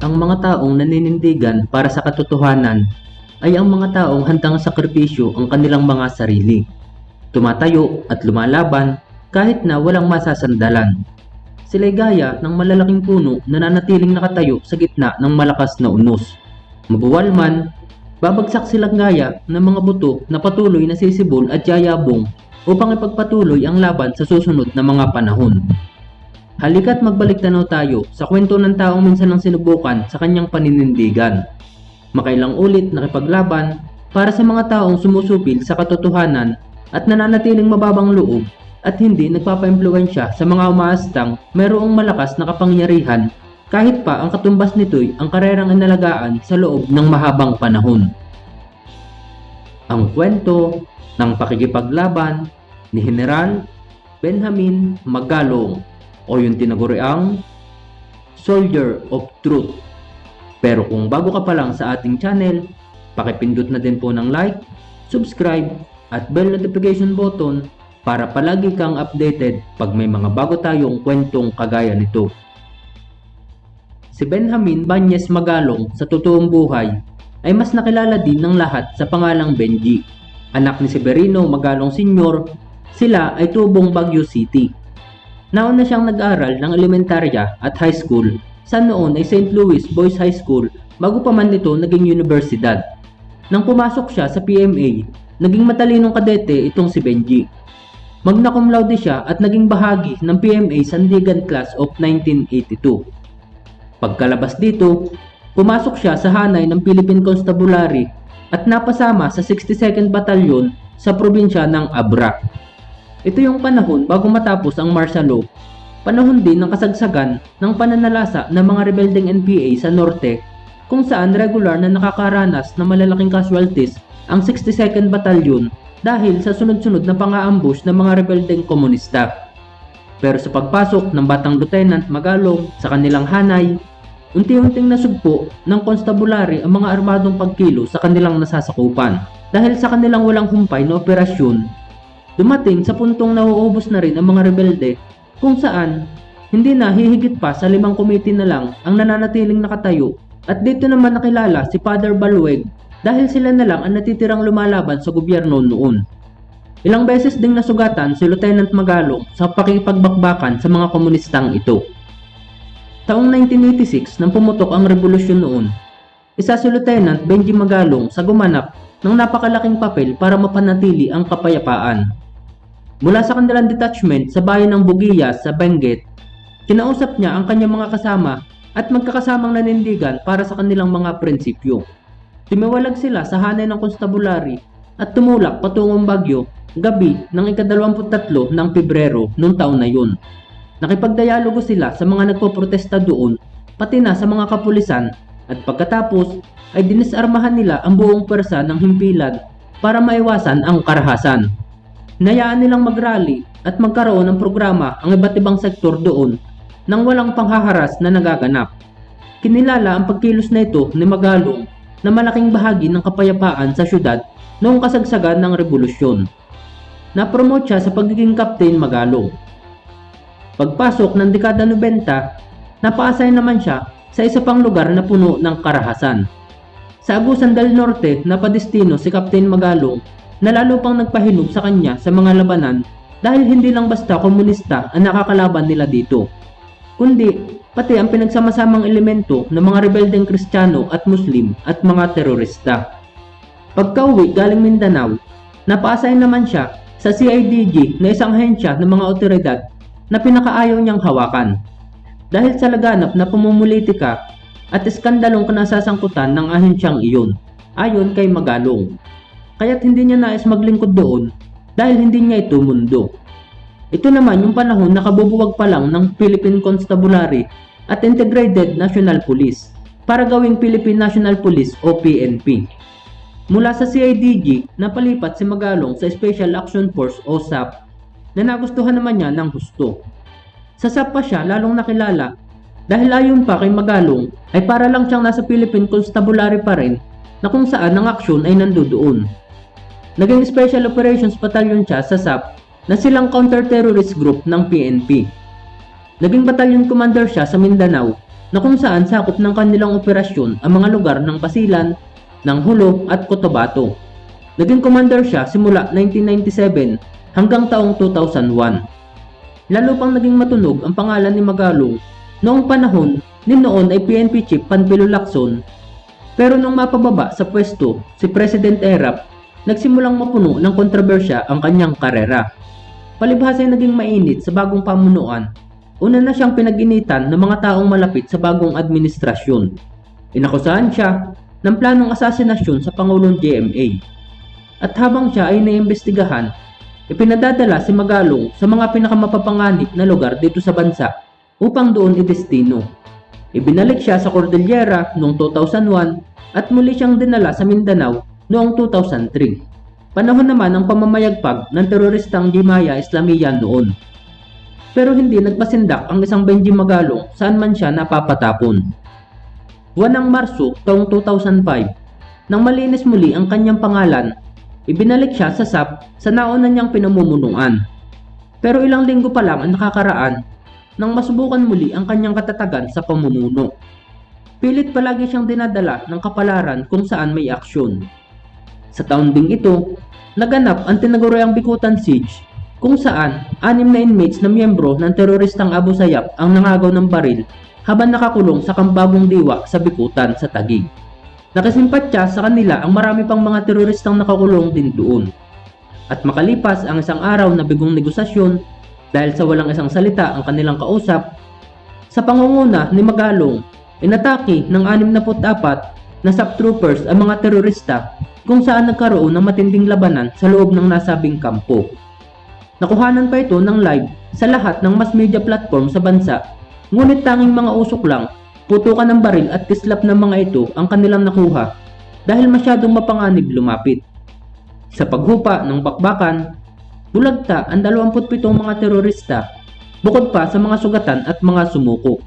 Ang mga taong naninindigan para sa katotohanan ay ang mga taong handang sakripisyo ang kanilang mga sarili. Tumatayo at lumalaban kahit na walang masasandalan. Sila'y gaya ng malalaking puno na nanatiling nakatayo sa gitna ng malakas na unos. Mabuwal man, babagsak silang gaya ng mga buto na patuloy na sisibol at yayabong upang ipagpatuloy ang laban sa susunod na mga panahon. Halika't magbalik tanaw tayo sa kwento ng taong minsan lang sinubukan sa kanyang paninindigan. Makailang ulit nakipaglaban para sa mga taong sumusupil sa katotohanan at nananatiling mababang loob at hindi nagpapaimpluwensya sa mga umaastang mayroong malakas na kapangyarihan kahit pa ang katumbas nito'y ang karerang inalagaan sa loob ng mahabang panahon. Ang kwento ng pakikipaglaban ni General Benjamin Magalong o yung tinaguriang Soldier of Truth. Pero kung bago ka pa lang sa ating channel, pakipindot na din po ng like, subscribe, at bell notification button para palagi kang updated pag may mga bago tayong kwentong kagaya nito. Si Benjamin Banyes Magalong sa totoong buhay ay mas nakilala din ng lahat sa pangalang Benji. Anak ni Severino Magalong Sr., sila ay tubong Baguio City. Nauna siyang nag-aral ng elementarya at high school sa noon ay St. Louis Boys High School bago pa man nito naging universidad. Nang pumasok siya sa PMA, naging matalinong kadete itong si Benji. Magna cum laude siya at naging bahagi ng PMA Sandigan Class of 1982. Pagkalabas dito, pumasok siya sa hanay ng Philippine Constabulary at napasama sa 62nd Batalyon sa probinsya ng Abra. Ito yung panahon bago matapos ang martial law. Panahon din ng kasagsagan ng pananalasa ng mga rebeldeng NPA sa norte kung saan regular na nakakaranas ng malalaking casualties ang 62nd Batalyon dahil sa sunod-sunod na pang-aambush ng mga rebeldeng komunista. Pero sa pagpasok ng batang lieutenant Magalong sa kanilang hanay, unti-unting nasugpo ng constabulary ang mga armadong pagkilo sa kanilang nasasakupan. Dahil sa kanilang walang humpay na operasyon, dumating sa puntong nauubos na rin ang mga rebelde kung saan hindi na hihigit pa sa limang komite na lang ang nananatiling nakatayo at dito naman nakilala si Father Balueg dahil sila na lang ang natitirang lumalaban sa gobyerno noon. Ilang beses ding nasugatan si Lieutenant Magalong sa pakipagbakbakan sa mga komunistang ito. Taong 1986 nang pumutok ang revolusyon noon, isa si Lieutenant Benji Magalong sa gumanap ng napakalaking papel para mapanatili ang kapayapaan. Mula sa kanilang detachment sa bayan ng Bugiya sa Benguet, kinausap niya ang kanyang mga kasama at magkakasamang nanindigan para sa kanilang mga prinsipyo. Tumiwalag sila sa hanay ng konstabulary at tumulak patungong Bagyo gabi ng ikadalawamput-tatlo ng Pebrero noong taon na yun. Nakipagdialogo sila sa mga nagpoprotesta doon, pati na sa mga kapulisan at pagkatapos ay dinisarmahan nila ang buong pwersa ng himpilan para maiwasan ang karahasan. Nayaan nilang magrally at magkaroon ng programa ang iba't ibang sektor doon nang walang panghaharas na nagaganap. Kinilala ang pagkilos na ito ni Magalong na malaking bahagi ng kapayapaan sa syudad noong kasagsagan ng revolusyon. Napromote siya sa pagiging Captain Magalong. Pagpasok ng dekada 90, napaasay naman siya sa isa pang lugar na puno ng karahasan. Sa Agusan del Norte, napadestino si Captain Magalong na lalo pang nagpahinog sa kanya sa mga labanan dahil hindi lang basta komunista ang nakakalaban nila dito, kundi pati ang pinagsamasamang elemento ng mga rebeldeng Kristiyano at Muslim at mga terorista. Pagka-uwi galing Mindanao, napaasay naman siya sa CIDG na isang ahensya ng mga otoridad na pinakaayaw niyang hawakan. Dahil sa laganap na pumumulitika at iskandalong kanasasangkutan ng ahensyang iyon, ayon kay Magalong. Kaya't hindi niya nais maglingkod doon dahil hindi niya ito mundo. Ito naman yung panahon na kabubuwag pa lang ng Philippine Constabulary at Integrated National Police para gawing Philippine National Police o PNP. Mula sa CIDG, napalipat si Magalong sa Special Action Force o SAP na nagustuhan naman niya ng husto. Sa SAP pa siya lalong nakilala dahil ayon pa kay Magalong ay para lang siyang nasa Philippine Constabulary pa rin na kung saan ang aksyon ay nandoon. Naging Special Operations Battalion siya sa SAP na silang counter-terrorist group ng PNP. Naging battalion commander siya sa Mindanao na kung saan sakop ng kanilang operasyon ang mga lugar ng Basilan, ng Hulo at Cotabato. Naging commander siya simula 1997 hanggang taong 2001. Lalo pang naging matunog ang pangalan ni Magalong noong panahon ni noon ay PNP chief Panfilo Lacson pero nung mapababa sa pwesto si President Erap, nagsimulang mapuno ng kontrobersya ang kanyang karera. Palibhasa ay naging mainit sa bagong pamunuan. Una na siyang pinag-initan ng mga taong malapit sa bagong administrasyon. Inakusahan siya ng planong asasinasyon sa Pangulong GMA. At habang siya ay naimbestigahan, ipinadadala si Magalong sa mga pinakamapapanganib na lugar dito sa bansa upang doon idestino. Ibinalik siya sa Cordillera noong 2001 at muli siyang dinala sa Mindanao noong 2003. Panahon naman ng pamamayagpag ng teroristang Jimaya Islamiyah noon. Pero hindi nagpasindak ang isang Benji Magalong saan man siya napapatapon. Buwan ng Marso taong 2005, nang malinis muli ang kanyang pangalan, ibinalik siya sa SAP sa nauna niyang pinamumunuan. Pero ilang linggo pa lang ang nakakaraan nang masubukan muli ang kanyang katatagan sa pamumuno. Pilit palagi siyang dinadala ng kapalaran kung saan may aksyon. Sa taon ding ito, naganap ang tinaguriang Bikutan Siege kung saan anim na inmates na miyembro ng teroristang Abu Sayyaf ang nangagaw ng baril habang nakakulong sa kambagong diwa sa Bikutan sa Tagig. Nakasimpatya sa kanila ang marami pang mga teroristang nakakulong din doon. At makalipas ang isang araw na bigong negosasyon dahil sa walang isang salita ang kanilang kausap, sa pangunguna ni Magalong, inatake ng 64 na SAP troopers ang mga terorista kung saan nagkaroon ng matinding labanan sa loob ng nasabing kampo. Nakuhanan pa ito ng live sa lahat ng mass media platform sa bansa, ngunit tanging mga usok lang, putukan ng baril at kislap ng mga ito ang kanilang nakuha dahil masyadong mapanganib lumapit. Sa paghupa ng bakbakan, bulagta ang 27 mga terorista bukod pa sa mga sugatan at mga sumuko.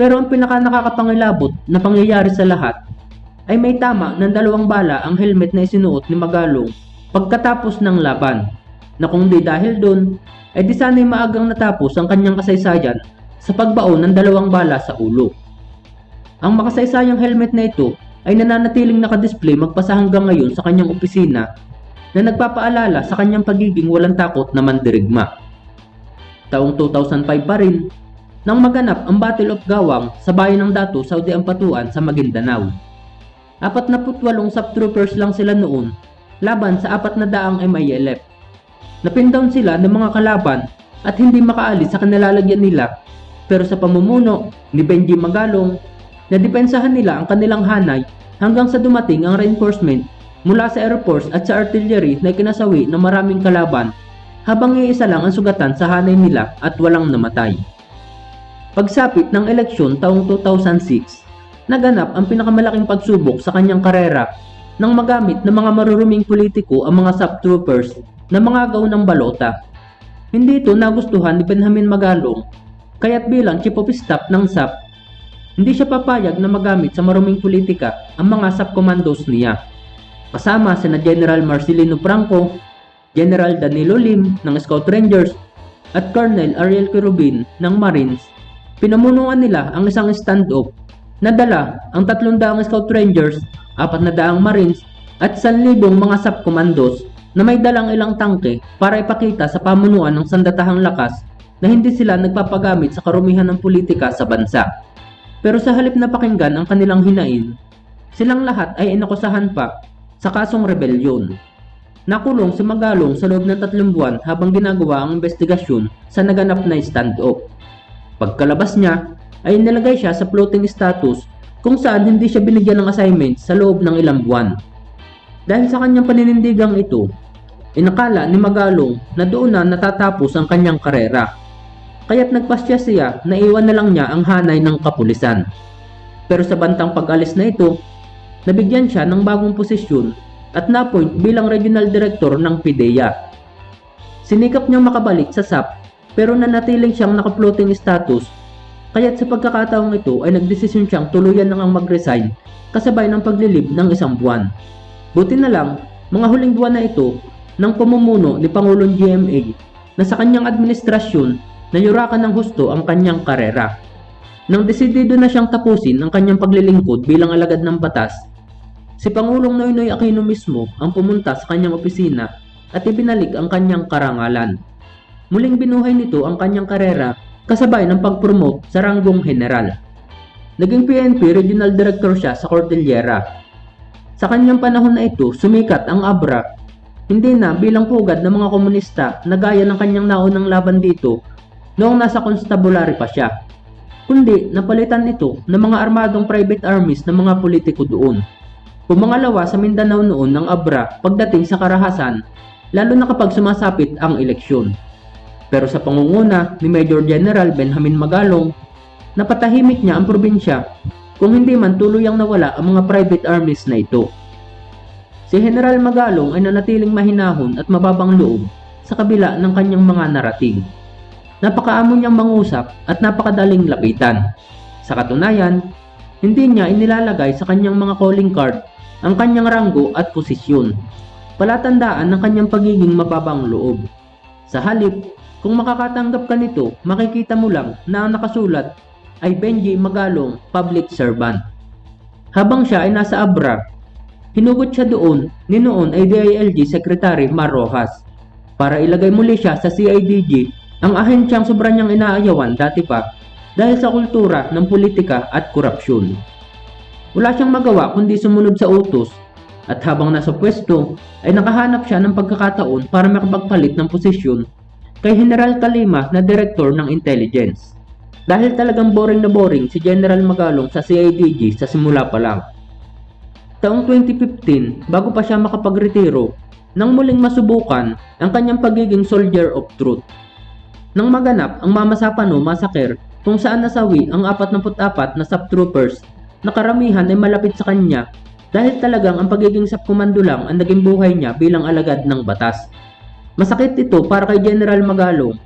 Pero ang pinaka nakakapangilabot na pangyayari sa lahat ay may tama ng dalawang bala ang helmet na isinuot ni Magalong pagkatapos ng laban na kung di dahil doon ay di sana'y maagang natapos ang kanyang kasaysayan sa pagbaon ng dalawang bala sa ulo. Ang makasaysayang helmet na ito ay nananatiling nakadisplay magpasa hanggang ngayon sa kanyang opisina na nagpapaalala sa kanyang pagiging walang takot na mandirigma. Taong 2005 pa rin, nang maganap ang Battle of Gawang sa bayan ng Dato, Saudi Ampatuan sa Maguindanao. 48 subtroopers lang sila noon laban sa 400 MILF Napindown sila ng mga kalaban at hindi makaalis sa kanilalagyan nila pero sa pamumuno ni Benji Magalong, nadepensahan nila ang kanilang hanay hanggang sa dumating ang reinforcement mula sa Air Force at sa artillery na kinasawi ng maraming kalaban habang iisa lang ang sugatan sa hanay nila at walang namatay. Pagsapit ng eleksyon taong 2006, naganap ang pinakamalaking pagsubok sa kanyang karera nang magamit ng mga maruruming politiko ang mga sub-troopers na mga agaw ng balota. Hindi ito nagustuhan ni Benjamin Magalong, kaya't bilang chief of staff ng SAP, hindi siya papayag na magamit sa maruming politika ang mga SAP commandos niya. Kasama sina General Marcelino Franco, General Danilo Lim ng Scout Rangers at Colonel Ariel Quirubin ng Marines, pinamunuan nila ang isang stand-off na dala ang 300 Scout Rangers, 400 Marines at 1,000 mga SAP commandos na may dalang ilang tangke para ipakita sa pamunuan ng sandatahang lakas na hindi sila nagpapagamit sa karumihan ng politika sa bansa. Pero sa halip na pakinggan ang kanilang hinain, silang lahat ay inakusahan pa sa kasong rebelyon. Nakulong si Magalong sa loob ng tatlong buwan habang ginagawa ang investigasyon sa naganap na stand-off. Pagkalabas niya, ay nilagay siya sa floating status kung saan hindi siya binigyan ng assignment sa loob ng ilang buwan. Dahil sa kanyang paninindigang ito, inakala ni Magalong na doon na natatapos ang kanyang karera. Kaya't nagpasya siya na iwan na lang niya ang hanay ng kapulisan. Pero sa bantang pag-alis na ito, nabigyan siya ng bagong posisyon at napoint bilang regional director ng PIDEA. Sinikap niyang makabalik sa SAP pero nanatiling siyang nakaploating status kaya't sa pagkakataong ito ay nagdesisyon siyang tuluyan nang mag-resign kasabay ng paglilib ng isang buwan. Buti na lang, mga huling buwan na ito ng pamumuno ni Pangulong GMA na sa kanyang administrasyon nayurakan ng husto ang kanyang karera. Nang desidido na siyang tapusin ang kanyang paglilingkod bilang alagad ng batas, si Pangulong Noynoy Aquino mismo ang pumunta sa kanyang opisina at ibinalik ang kanyang karangalan. Muling binuhay nito ang kanyang karera kasabay ng pag-promote sa ranggong general. Naging PNP Regional Director siya sa Cordillera. Sa kanyang panahon na ito, sumikat ang Abra, hindi na bilang pugad ng mga komunista na gaya ng kanyang naunang laban dito noong nasa constabulary pa siya, kundi napalitan ito ng mga armadong private armies ng mga politiko doon. Pumangalawa sa Mindanao noon ng Abra pagdating sa karahasan, lalo na kapag sumasapit ang eleksyon. Pero sa pangunguna ni Major General Benjamin Magalong, napatahimik niya ang probinsya kung hindi man tuluyang nawala ang mga private armies na ito. Si General Magalong ay nanatiling mahinahon at mababang loob sa kabila ng kanyang mga narating. Napakaamo niyang mangusap at napakadaling lapitan. Sa katunayan, hindi niya inilalagay sa kanyang mga calling card ang kanyang ranggo at posisyon. Palatandaan ng kanyang pagiging mababang loob. Sa halip, kung makakatanggap ka nito, makikita mo lang na ang nakasulat ay Benji Magalong, Public Servant. Habang siya ay nasa Abra, hinugot siya doon ni noon ay DILG Secretary Mar Rojas para ilagay muli siya sa CIDG ang ahensyang sobra niyang inaayawan dati pa dahil sa kultura ng politika at korupsyon. Wala siyang magawa kundi sumunod sa utos at habang nasa pwesto ay nakahanap siya ng pagkakataon para makapagpalit ng posisyon kay General Kalima na Director ng Intelligence. Dahil talagang boring na boring si General Magalong sa CIDG sa simula pa lang. Taong 2015, bago pa siya makapagretiro, nang muling masubukan ang kanyang pagiging soldier of truth. Nang maganap ang Mama Sapano Massacre kung saan nasawi ang 44 na subtroopers na karamihan ay malapit sa kanya dahil talagang ang pagiging subkomando lang ang naging buhay niya bilang alagad ng batas. Masakit ito para kay General Magalong,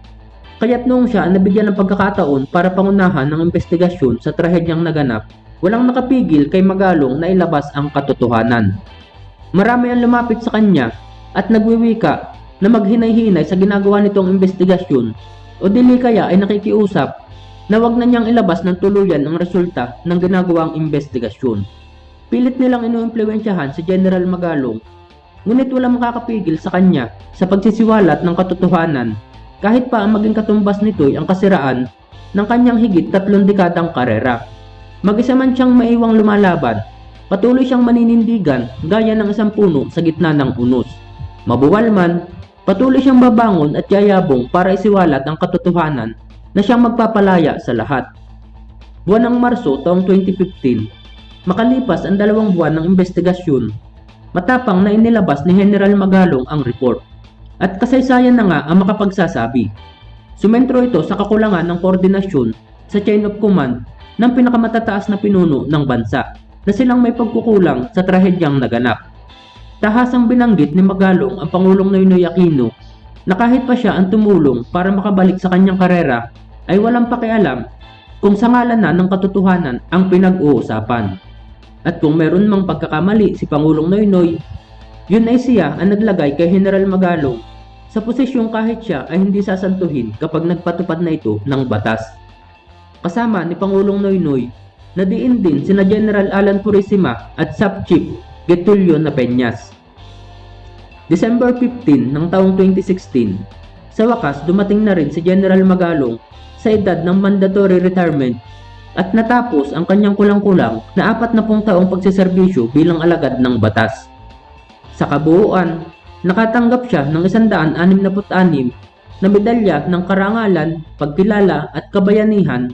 kaya't noong siya nabigyan ng pagkakataon para pangunahan ng investigasyon sa trahedyang naganap, walang nakapigil kay Magalong na ilabas ang katotohanan. Marami ang lumapit sa kanya at nagwiwika na maghinay-hinay sa ginagawa nitong investigasyon o dili kaya ay nakikiusap na wag na niyang ilabas ng tuluyan ang resulta ng ginagawang investigasyon. Pilit nilang inuimpluwensyahan si General Magalong ngunit walang makakapigil sa kanya sa pagsisiwalat ng katotohanan kahit pa ang maging katumbas nito'y ang kasiraan ng kanyang higit tatlong dekadang karera. Mag-isa man siyang maiwang lumalaban, patuloy siyang maninindigan gaya ng isang puno sa gitna ng unos. Mabuwal man, patuloy siyang babangon at yayabong para isiwalat ang katotohanan na siyang magpapalaya sa lahat. Buwan ng Marso taong 2015, makalipas ang dalawang buwan ng investigasyon matapang na inilabas ni General Magalong ang report. At kasaysayan na nga ang makapagsasabi. Sumentro ito sa kakulangan ng koordinasyon sa chain of command ng pinakamatataas na pinuno ng bansa na silang may pagkukulang sa trahedyang naganap. Tahasang binanggit ni Magalong ang Pangulong Noynoy Aquino na kahit pa siya ang tumulong para makabalik sa kanyang karera ay walang pakialam kung sa ngalan na ng katotohanan ang pinag-uusapan. At kung meron mang pagkakamali si Pangulong Noynoy, yun ay siya ang naglagay kay General Magalong sa posisyong kahit siya ay hindi sasantuhin kapag nagpatupad na ito ng batas. Kasama ni Pangulong Noynoy na diin din sina General Alan Purisima at Sub Chief Getulio Napeñas. December 15 ng taong 2016, sa wakas dumating na rin si General Magalong sa edad ng mandatory retirement at natapos ang kanyang kulang-kulang na apat na pung taong pagsiservisyo bilang alagad ng batas. Sa kabuuan, nakatanggap siya ng 166 na medalya ng karangalan, pagkilala at kabayanihan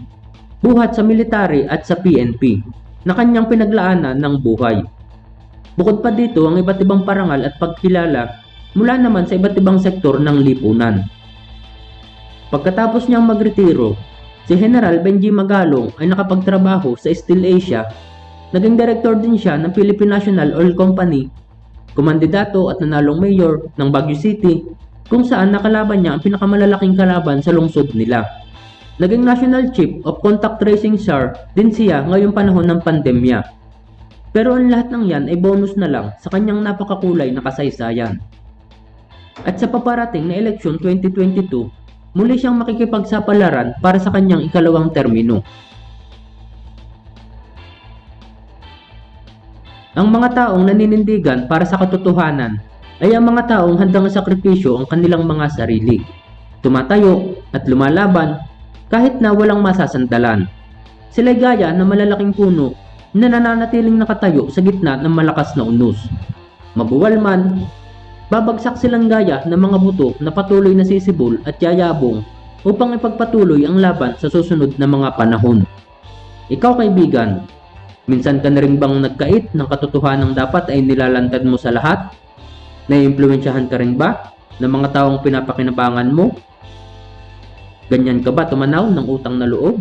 buhat sa military at sa PNP na kanyang pinaglaanan ng buhay. Bukod pa dito ang iba't ibang parangal at pagkilala mula naman sa iba't ibang sektor ng lipunan. Pagkatapos niyang magretiro, Si General Benji Magalong ay nakapagtrabaho sa Steel Asia. Naging director din siya ng Philippine National Oil Company, kumandidato at nanalong mayor ng Baguio City kung saan nakalaban niya ang pinakamalalaking kalaban sa lungsod nila. Naging National Chief of Contact Tracing SAR din siya ngayong panahon ng pandemya. Pero ang lahat ng yan ay bonus na lang sa kanyang napakakulay na kasaysayan. At sa paparating na eleksyon 2022, muli siyang makikipagsapalaran para sa kanyang ikalawang termino. Ang mga taong naninindigan para sa katotohanan ay ang mga taong handang sakripisyo ang kanilang mga sarili. Tumatayo at lumalaban kahit na walang masasandalan. Sila gaya ng malalaking puno na nananatiling nakatayo sa gitna ng malakas na unos. Mabuwal man, babagsak silang gaya ng mga buto na patuloy na sisibol at yayabong upang ipagpatuloy ang laban sa susunod na mga panahon. Ikaw kaibigan, minsan ka na rin bang nagkait ng katotohanang dapat ay nilalantad mo sa lahat? Naiimpluwensyahan ka rin ba ng mga taong pinapakinabangan mo? Ganyan ka ba tumanaw ng utang na loob?